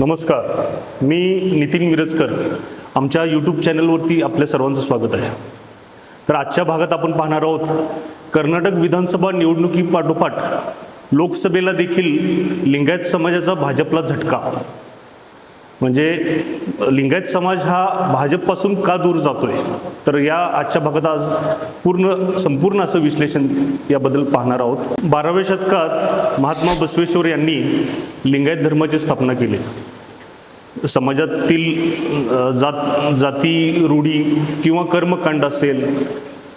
नमस्कार. मी नितीन मिरजकर आमच्या यूट्यूब चॅनलवरती आपल्या सर्वांचं स्वागत आहे. तर आजच्या भागात आपण पाहणार आहोत कर्नाटक विधानसभा निवडणुकीपाठोपाठ लोकसभेला देखील लिंगायत समाजाचा भाजपला झटका. म्हणजे लिंगायत समाज हा भाजपपासून का दूर जातो आहे तर या आजच्या भागात आज पूर्ण संपूर्ण असं विश्लेषण याबद्दल पाहणार आहोत. बाराव्या शतकात महात्मा बसवेश्वर यांनी लिंगायत धर्माची स्थापना केली. समाजातील जात जाती रूढी किंवा कर्मकांड असेल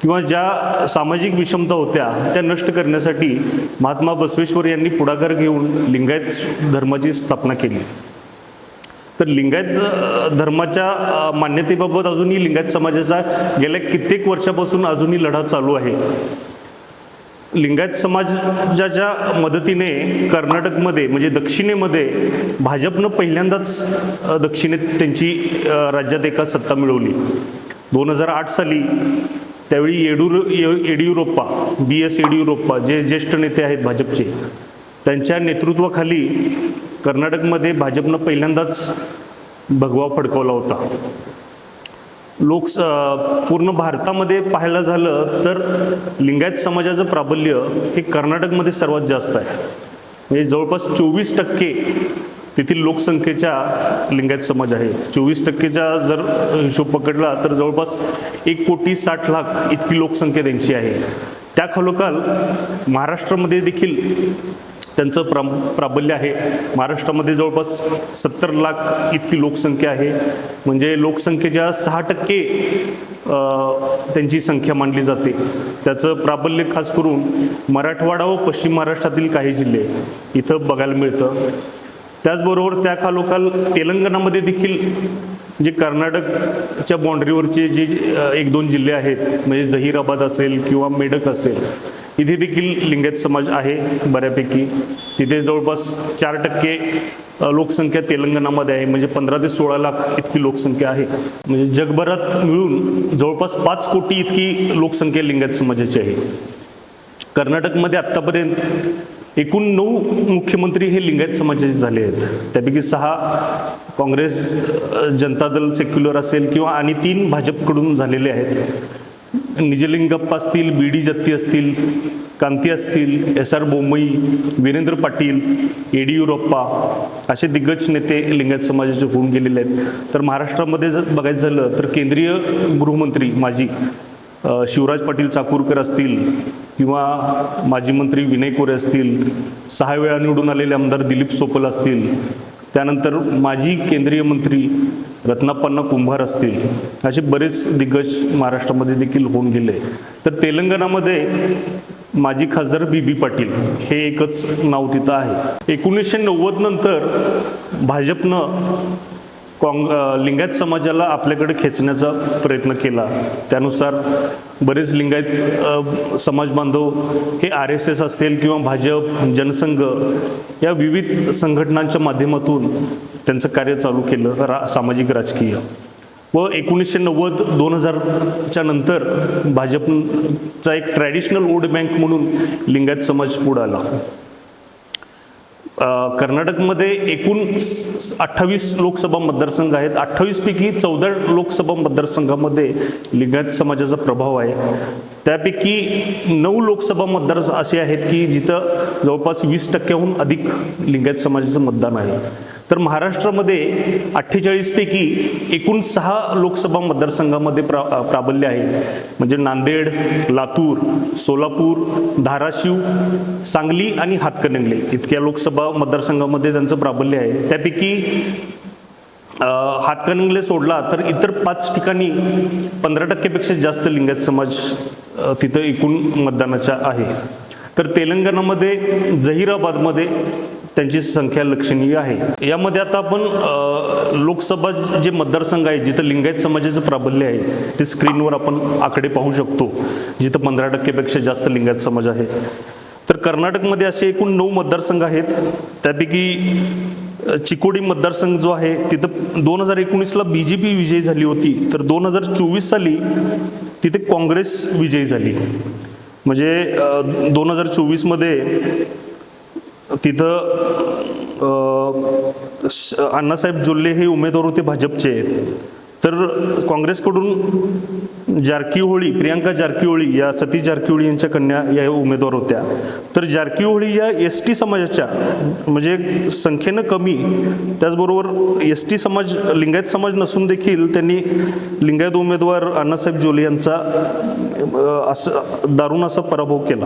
किंवा ज्या सामाजिक विषमता होत्या त्या नष्ट करण्यासाठी महात्मा बसवेश्वर यांनी पुढाकार घेऊन लिंगायत धर्माची स्थापना केली. तर लिंगायत धर्माच्या मान्यतेबाबत अजूनही लिंगायत समाजाचा गेल्या कित्येक वर्षापासून अजूनही लढा चालू आहे. लिंगायत समाजाच्या मदतीने कर्नाटकमध्ये म्हणजे दक्षिणेमध्ये भाजपनं पहिल्यांदाच दक्षिणेत त्यांची राज्यात एका सत्ता मिळवली. दोन हजार आठ साली त्यावेळी येडूर ये- येडियुरप्पा बी एस येडियुरप्पा जे ज्येष्ठ नेते आहेत भाजपचे त्यांच्या नेतृत्वाखाली कर्नाटकमध्ये भाजपनं पहिल्यांदाच भगवा फडकवला होता. लोक पूर्ण भारतामध्ये पाहायला झालं तर लिंगायत समाजाचं प्राबल्य हे कर्नाटकमध्ये सर्वात जास्त आहे. म्हणजे जवळपास चोवीस टक्के तेथील लोकसंख्येच्या लिंगायत समाज आहे. चोवीस टक्केचा जर हिशोब पकडला तर जवळपास एक कोटी साठ लाख इतकी लोकसंख्या त्यांची आहे. त्या खालोखाल महाराष्ट्रामध्ये देखील त्यांचं प्रा प्राबल्य आहे. महाराष्ट्रामध्ये जवळपास सत्तर लाख इतकी लोकसंख्या आहे. म्हणजे लोकसंख्येच्या सहा टक्के त्यांची संख्या मानली जाते. त्याचं प्राबल्य खास करून मराठवाडा व पश्चिम महाराष्ट्रातील काही जिल्हे इथं बघायला मिळतं. त्याचबरोबर त्या खालोखाल तेलंगणामध्ये देखील जे कर्नाटकच्या बाँड्रीवरचे जे एक दोन जिल्हे आहेत म्हणजे जहीराबाद असेल किंवा मेडक असेल इथे देखील लिंगायत समाज आहे बऱ्यापैकी. तिथे जवळपास चार टक्के लोकसंख्या तेलंगणामध्ये आहे. म्हणजे पंधरा ते सोळा लाख इतकी लोकसंख्या आहे. म्हणजे जगभरात मिळून जवळपास पाच कोटी इतकी लोकसंख्या लिंगायत समाजाची आहे. कर्नाटकमध्ये आत्तापर्यंत एकूण नऊ मुख्यमंत्री हे लिंगायत समाजाचे झाले आहेत. त्यापैकी सहा काँग्रेस जनता दल सेक्युलर असेल किंवा आणि तीन भाजपकडून झालेले आहेत. निजलिंगप्पा असतील बी डी जत्ती असतील कांती असतील एस आर बोंबई वीरेंद्र पाटील येडियुरप्पा असे दिग्गज नेते लिंगायत समाजाचे होऊन गेलेले आहेत. तर महाराष्ट्रामध्ये जर बघायचं झालं तर केंद्रीय गृहमंत्री माजी शिवराज पाटील चाकूरकर असतील किंवा माजी मंत्री विनय कोरे असतील सहा वेळा निवडून आलेले आमदार दिलीप सोपल असतील त्यानंतर माजी केंद्रीय मंत्री रत्नापन्न कुंभार असतील असे बरेच दिग्गज महाराष्ट्रामध्ये देखील होऊन गेले. तर तेलंगणामध्ये माजी खासदार बी बी पाटील हे एकच नाव तिथं आहे. एकोणीसशे नव्वद नंतर भाजपनं काँग लिंगायत समाजाला आपल्याकडे खेचण्याचा प्रयत्न केला. त्यानुसार बरेच लिंगायत समाज बांधव हे आर एस एस असेल किंवा भाजप जनसंघ या विविध संघटनांच्या माध्यमातून त्यांचं कार्य चालू केलं रा सामाजिक राजकीय. व एकोणीसशे नव्वद दोन हजारच्या नंतर भाजपचा एक ट्रॅडिशनल वोट बँक म्हणून लिंगायत समाज पुढं आला. कर्नाटकमध्ये एकूण अठ्ठावीस लोकसभा मतदारसंघ आहेत. अठ्ठावीसपैकी चौदा लोकसभा मतदारसंघामध्ये लिंगायत समाजाचा प्रभाव आहे. त्यापैकी नऊ लोकसभा मतदार असे आहेत की जिथं जवळपास वीस टक्क्याहून अधिक लिंगायत समाजाचं मतदान आहे. तर महाराष्ट्रामध्ये अठ्ठेचाळीसपैकी एकूण सहा लोकसभा मतदारसंघामध्ये प्रा प्राबल्य आहे. म्हणजे नांदेड लातूर सोलापूर धाराशिव सांगली आणि हातकणंगले इतक्या लोकसभा मतदारसंघामध्ये त्यांचं प्राबल्य आहे. त्यापैकी हातकणंगले सोडला तर इतर पाच ठिकाणी पंधरा टक्केपेक्षा जास्त लिंगायत समाज तिथं एकूण मतदानाच्या आहे. तर तेलंगणामध्ये जहिराबादमध्ये त्यांची संख्या लक्षणीय आहे. यामध्ये आता आपण लोकसभा जे मतदारसंघ आहे जिथं लिंगायत समाजाचं प्राबल्य आहे ते स्क्रीनवर आपण आकडे पाहू शकतो जिथं पंधरा टक्केपेक्षा जास्त लिंगायत समाज आहे. तर कर्नाटकमध्ये असे एकूण नऊ मतदारसंघ आहेत. त्यापैकी चिकोडी मतदारसंघ जो आहे तिथं दोन हजार एकोणीसला बी जे पी विजयी झाली होती. तर दोन हजार चोवीस साली तिथे काँग्रेस विजयी झाली. म्हणजे दोन हजार चोवीसमध्ये तिथं श- अण्णासाहेब जोल्ले हे उमेदवार होते भाजपचे. तर काँग्रेसकडून जारकीहोळी प्रियांका जारकीहोळी या सतीश जारकीहोळी यांच्या कन्या या उमेदवार होत्या. तर जारकीहोळी या एस टी समाजाच्या म्हणजे संख्येनं कमी त्याचबरोबर एस टी समाज लिंगायत समाज नसून देखील त्यांनी लिंगायत उमेदवार अण्णासाहेब जोले यांचा असं दारुण असा पराभव केला.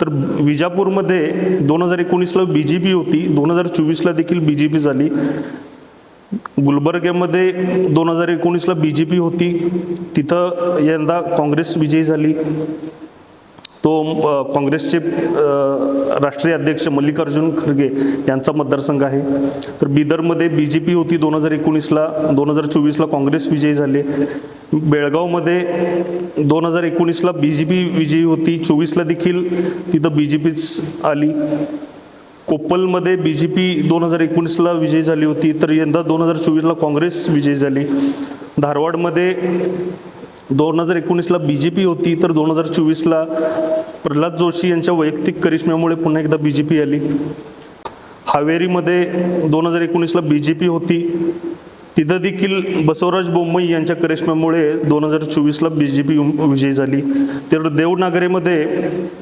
तर विजापूरमध्ये दोन हजार एकोणीसला बी जे पी होती दोन हजार चोवीसला देखील बी जे पी झाली. गुलबर्ग्यामध्ये दोन हजार एकोणीसला बी जे पी होती. तिथं यंदा काँग्रेस विजयी झाली. तो काँग्रेसचे राष्ट्रीय अध्यक्ष मल्लिकार्जुन खरगे यांचा मतदारसंघ आहे. तर बिदरमध्ये बी जे पी होती दोन हजार एकोणीसला. दोन हजार चोवीसला काँग्रेस विजयी झाले. बेळगावमध्ये दोन हजार एकोणीसला बी जे पी विजयी होती. चोवीसला देखील तिथं बी जे पीच आली. कोप्पलमध्ये बी जे पी दोन हजार एकोणीसला विजयी झाली होती. तर यंदा दोन हजार चोवीसला काँग्रेस विजयी झाली. धारवाडमध्ये दोन हजार एकोणीसला बी जे पी होती तर दोन हजार चोवीसला प्रल्हाद जोशी यांच्या वैयक्तिक करिश्म्यामुळे पुन्हा एकदा बी जे पी आली. हावेरीमध्ये दोन हजार एकोणीसला बी जे पी होती. तिथं देखील बसवराज बोम्मई यांच्या करिश्म्यामुळे दोन हजार चोवीसला बी जे पी विजयी झाली. तर देवनागरीमध्ये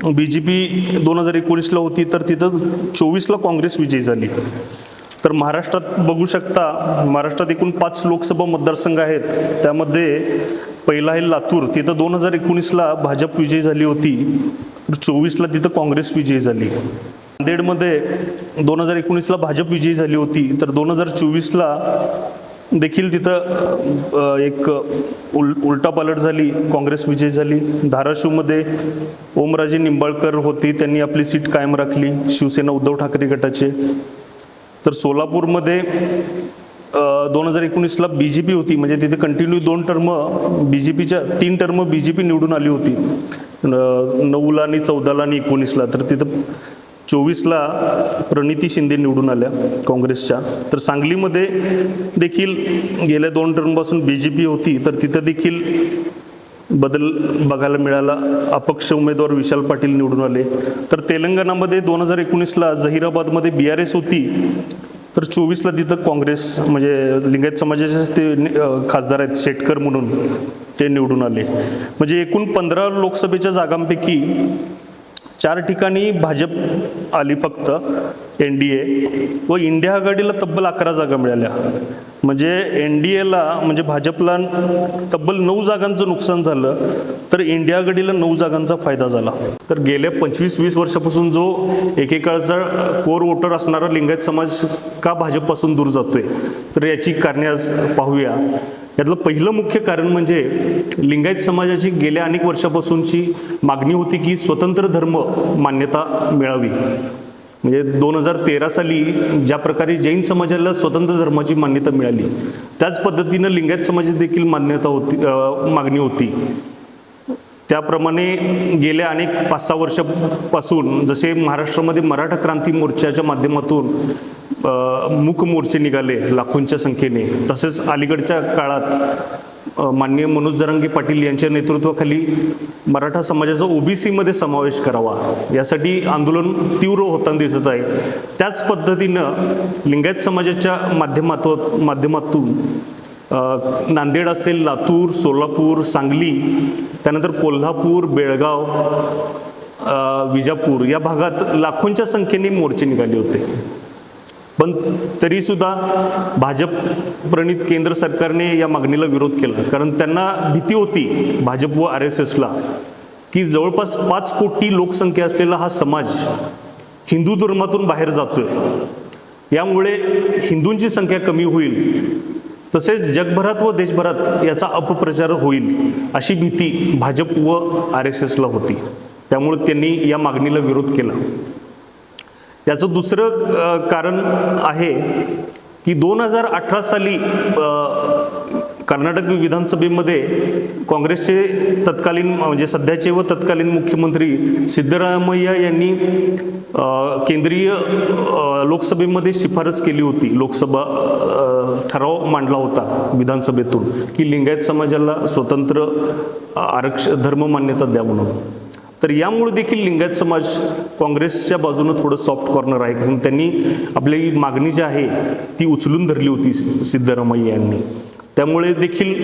बी जे पी दोन हजार एकोणीसला होती तर तिथं चोवीसला काँग्रेस विजयी झाली. तर महाराष्ट्रात बघू शकता महाराष्ट्रात एकूण पाच लोकसभा मतदारसंघ आहेत. त्यामध्ये पहिला आहे लातूर. तिथं दोन हजार एकोणीसला भाजप विजयी झाली होती. तर चोवीसला तिथं काँग्रेस विजयी झाली. नांदेडमध्ये दोन हजार एकोणीसला भाजप विजयी झाली होती. तर दोन हजार चोवीसला देखील तिथं एक उल उलटा पालट झाली. काँग्रेस विजयी झाली. धाराशिवमध्ये ओमराजे निंबाळकर होती. त्यांनी आपली सीट कायम राखली. शिवसेना उद्धव ठाकरे गटाचे. तर सोलापूरमध्ये दोन हजार एकोणीसला बी जे पी होती. म्हणजे तिथे कंटिन्यू दोन टर्म बी जे पीच्या तीन टर्म बी जे पी निवडून आली होती. नऊला आणि चौदाला आणि एकोणीसला. तर तिथं चोवीसला प्रणिती शिंदे निवडून आल्या काँग्रेसच्या. तर सांगलीमध्ये देखील गेल्या दोन टर्मपासून बी जे पी होती. तर तिथं देखील बदल बघायला मिळाला. अपक्ष उमेदवार विशाल पाटील निवडून आले. तर तेलंगणामध्ये दोन हजार एकोणीसला जहिराबादमध्ये बी आर एस होती. तर चोवीसला तिथं काँग्रेस म्हणजे लिंगायत समाजाचेच ते खासदार आहेत शेटकर म्हणून ते निवडून आले. म्हणजे एकूण पंधरा लोकसभेच्या जागांपैकी चार ठिकाणी भाजप आली फक्त. एन डी ए व इंडिया आघाडीला तब्बल अकरा जागा मिळाल्या. म्हणजे एन डी एला म्हणजे भाजपला तब्बल नऊ जागांचं नुकसान झालं तर इंडिया आघाडीला नऊ जागांचा फायदा झाला. तर गेल्या पंचवीस वीस वर्षापासून जो एकेकाळचा कोर वोटर असणारा लिंगायत समाज का भाजपपासून दूर जातोय? तर याची कारणे आज पाहूया. यातलं पहिलं मुख्य कारण म्हणजे लिंगायत समाजाची गेल्या अनेक वर्षापासूनची मागणी होती की स्वतंत्र धर्म मान्यता मिळावी. म्हणजे दोन हजार तेरा साली ज्या प्रकारे जैन समाजाला स्वतंत्र धर्माची मान्यता मिळाली त्याच पद्धतीनं लिंगायत समाजाची देखील मान्यता होती मागणी होती. त्याप्रमाणे गेल्या अनेक पाच सहा वर्षापासून जसे महाराष्ट्रामध्ये मराठा क्रांती मोर्चाच्या माध्यमातून मूक मोर्चे निघाले लाखोंच्या संख्येने तसेच अलीकडच्या काळात माननीय मनोज जरंगे पाटील यांच्या नेतृत्वाखाली मराठा समाजाचा ओबीसीमध्ये समावेश करावा. यासाठी आंदोलन तीव्र होताना दिसत आहे. त्याच पद्धतीनं लिंगायत समाजाच्या माध्यमात माध्यमातून नांदेड असेल लातूर सोलापूर सांगली त्यानंतर कोल्हापूर बेळगाव विजापूर या भागात लाखोंच्या संख्येने मोर्चे निघाले होते. पण तरीसुद्धा भाजप प्रणित केंद्र सरकारने या मागणीला विरोध केला. कारण त्यांना भीती होती भाजप व आर एस एसला की जवळपास पाच कोटी लोकसंख्या असलेला हा समाज हिंदू धर्मातून बाहेर जातोय. यामुळे हिंदूंची संख्या कमी होईल. तसेच जगभरात व देशभरात याचा अपप्रचार होईल अशी भीती भाजप व आर एस एसला होती. त्यामुळे त्यांनी या मागणीला विरोध केला. याचं दुसरं कारण आहे की दोन हजार अठरा साली कर्नाटक विधानसभेमध्ये काँग्रेसचे तत्कालीन म्हणजे सध्याचे व तत्कालीन मुख्यमंत्री सिद्धरामय्या यांनी केंद्रीय लोकसभेमध्ये शिफारस केली होती. लोकसभा ठराव मांडला होता विधानसभेतून की लिंगायत समाजाला स्वतंत्र आरक्ष धर्म मान्यता द्या म्हणून. तर यामुळे देखील लिंगायत समाज काँग्रेसच्या बाजूनं थोडं सॉफ्ट कॉर्नर आहे. कारण त्यांनी आपली मागणी जी आहे ती उचलून धरली होती सिद्धरामय्या यांनी. त्यामुळे देखील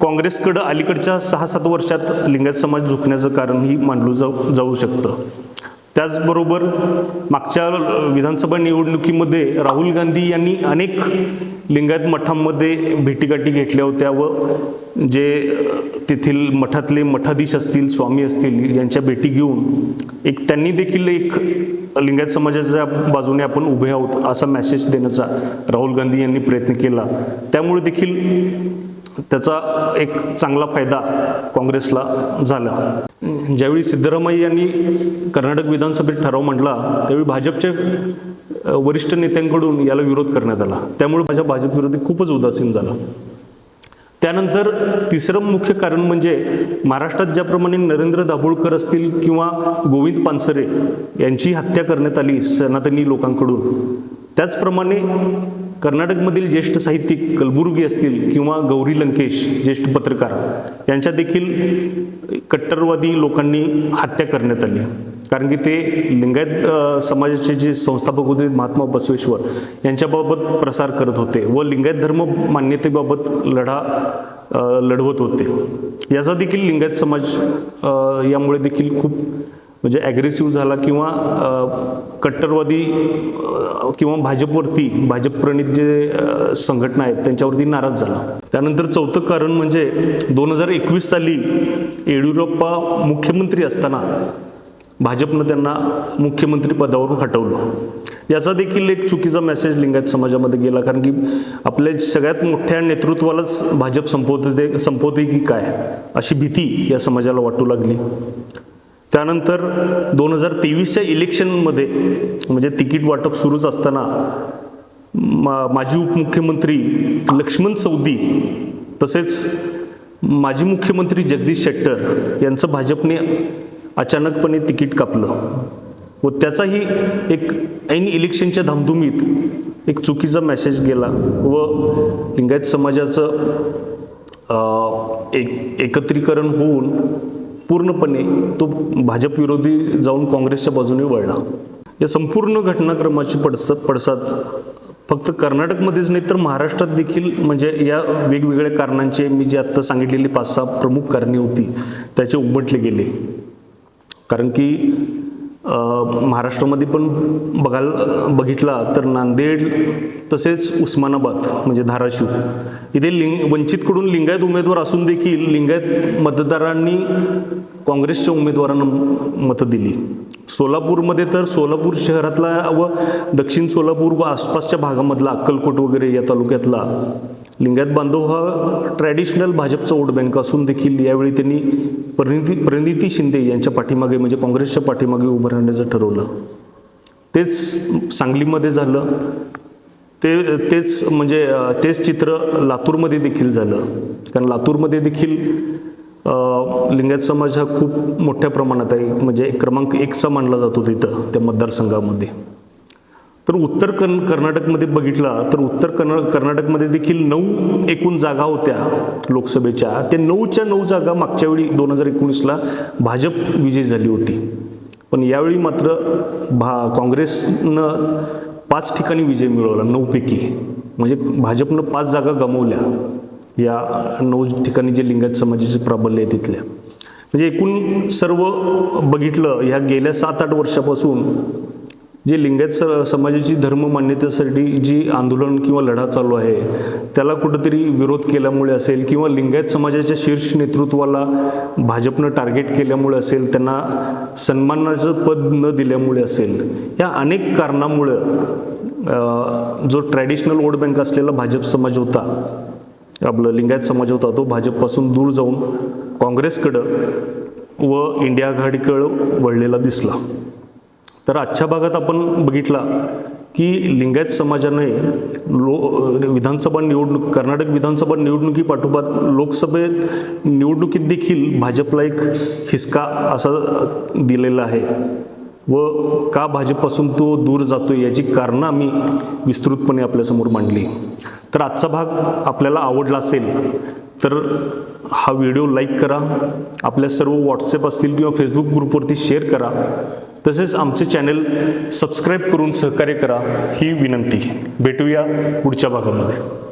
काँग्रेसकडं अलीकडच्या सहा सात वर्षात लिंगायत समाज झुकण्याचं कारणही मानलं जाऊ जाऊ शकतं. त्याचबरोबर मागच्या विधानसभा निवडणुकीमध्ये राहुल गांधी यांनी अनेक लिंगायत मठांमध्ये भेटीगाठी घेतल्या होत्या व जे तेथील मठातले मठाधीश असतील स्वामी असतील यांच्या भेटी घेऊन एक त्यांनी देखील एक लिंगायत समाजाच्या बाजूने आपण उभे आहोत असा मेसेज देण्याचा राहुल गांधी यांनी प्रयत्न केला. त्यामुळे देखील त्याचा एक चांगला फायदा काँग्रेसला झाला. ज्यावेळी सिद्धरामय्या यांनी कर्नाटक विधानसभेत ठराव मांडला त्यावेळी भाजपच्या वरिष्ठ नेत्यांकडून याला विरोध करण्यात आला. त्यामुळे माझ्या भाजप विरोधी खूपच उदासीन झाला. त्यानंतर तिसरं मुख्य कारण म्हणजे महाराष्ट्रात ज्याप्रमाणे नरेंद्र दाभोळकर असतील किंवा गोविंद पानसरे यांची हत्या करण्यात आली सनातनी लोकांकडून त्याचप्रमाणे कर्नाटकमधील ज्येष्ठ साहित्यिक कलबुर्गी असतील किंवा गौरी लंकेश ज्येष्ठ पत्रकार यांच्या देखील कट्टरवादी लोकांनी हत्या करण्यात आली. कारण की ते लिंगायत समाजाचे जे संस्थापक होते महात्मा बसवेश्वर यांच्याबाबत प्रसार करत होते व लिंगायत धर्म मान्यतेबाबत लढा लढवत होते. याचा देखील लिंगायत समाज यामुळे देखील खूप म्हणजे ॲग्रेसिव्ह झाला किंवा कट्टरवादी किंवा भाजपवरती भाजपप्रणित जे संघटना आहेत त्यांच्यावरती नाराज झाला. त्यानंतर चौथं कारण म्हणजे दोन हजार एकवीस साली येडियुरप्पा मुख्यमंत्री असताना भाजपनं त्यांना मुख्यमंत्री पदावरून हटवलं. याचा देखील एक चुकीचा मेसेज लिंगायत समाजामध्ये गेला कारण की आपल्या सगळ्यात मोठ्या नेतृत्वालाच भाजप संपवते संपवते की काय? अशी भीती या समाजाला वाटू लागली. त्यानंतर दोन हजार तेवीसच्या इलेक्शनमध्ये म्हणजे तिकीट वाटप सुरूच असताना मा माजी उपमुख्यमंत्री लक्ष्मण सौदी तसेच माजी मुख्यमंत्री जगदीश शेट्टर यांचं भाजपने अचानकपणे तिकीट कापलं. व त्याचाही एक ऐन इलेक्शनच्या धामधुमीत एक चुकीचा मेसेज गेला व लिंगायत समाजाचं एक एकत्रीकरण होऊन पूर्णपणे तो भाजप विरोधी जाऊन काँग्रेसच्या बाजूने वळला. या संपूर्ण घटनाक्रमाची पडस पडसाद फक्त कर्नाटकमध्येच नाही तर महाराष्ट्रात देखील म्हणजे या वेगवेगळ्या कारणांचे मी जे आत्ता सांगितलेली पाच सहा प्रमुख कारणे होती त्याचे उमटले गेले. कारण की महाराष्ट्रामध्ये पण बघायला बघितला तर नांदेड तसेच उस्मानाबाद म्हणजे धाराशिव. इथे लिंग वंचितकडून लिंगायत उमेदवार असून देखील लिंगायत मतदारांनी काँग्रेसच्या उमेदवारांना मतं दिली. सोलापूरमध्ये तर सोलापूर शहरातला व दक्षिण सोलापूर व आसपासच्या भागामधला अक्कलकोट वगैरे या तालुक्यातला लिंगायत बांधव हा ट्रॅडिशनल भाजपचा वोट बँक असून देखील यावेळी त्यांनी परिणिती परिणिती शिंदे यांच्या पाठीमागे म्हणजे काँग्रेसच्या पाठीमागे उभं राहण्याचं ठरवलं. तेच सांगलीमध्ये झालं. ते तेच म्हणजे तेच चित्र लातूरमध्ये देखील झालं. कारण लातूरमध्ये देखील लिंगायत समाज हा खूप मोठ्या प्रमाणात आहे. म्हणजे क्रमांक एकचा मानला जातो तिथं त्या मतदारसंघामध्ये. तर उत्तर कर्न कर्नाटकमध्ये बघितला तर उत्तर कर्ना कर्नाटकमध्ये देखील नऊ एकूण जागा होत्या लोकसभेच्या. त्या नऊच्या नऊ जागा मागच्या वेळी दोन हजार एकोणीसला भाजप विजयी झाली होती. पण यावेळी मात्र भा काँग्रेसनं पाच ठिकाणी विजय मिळवला नऊपैकी. म्हणजे भाजपनं पाच जागा गमावल्या. या नऊ ठिकाणी जे लिंगायत समाजाचे प्राबल्य आहे तिथल्या. म्हणजे एकूण सर्व बघितलं ह्या गेल्या सात आठ वर्षापासून जे लिंगायत स समाजाची धर्म मान्यतेसाठी जी आंदोलन किंवा लढा चालू आहे त्याला कुठंतरी विरोध केल्यामुळे असेल किंवा लिंगायत समाजाच्या शीर्ष नेतृत्वाला भाजपनं टार्गेट केल्यामुळे असेल त्यांना सन्मानाचं पद न दिल्यामुळे असेल या अनेक कारणामुळं जो ट्रॅडिशनल वोट बँक असलेला भाजप समाज होता आपलं लिंगायत समाज होता तो भाजपपासून दूर जाऊन काँग्रेसकडं व इंडिया आघाडीकडं वळलेला दिसला. तर आजच्या भागात आपण बघितला की लिंगायत समाजाने लो विधानसभा निवडणूक कर्नाटक विधानसभा निवडणुकीपाठोपाठ लोकसभेत निवडणुकीत देखील भाजपला एक हिसका असा दिलेला आहे. व का भाजपपासून तो दूर जातो याची कारणं आम्ही विस्तृतपणे आपल्यासमोर मांडली. तर आजचा भाग आपल्याला आवडला असेल तर हा व्हिडिओ लाईक करा. आपल्या सर्व व्हॉट्सअप असतील किंवा फेसबुक ग्रुपवरती शेअर करा. तसेच आमचे चॅनल सबस्क्राईब करून सहकार्य करा. ही विनंती. भेटूया पुढच्या भागामध्ये.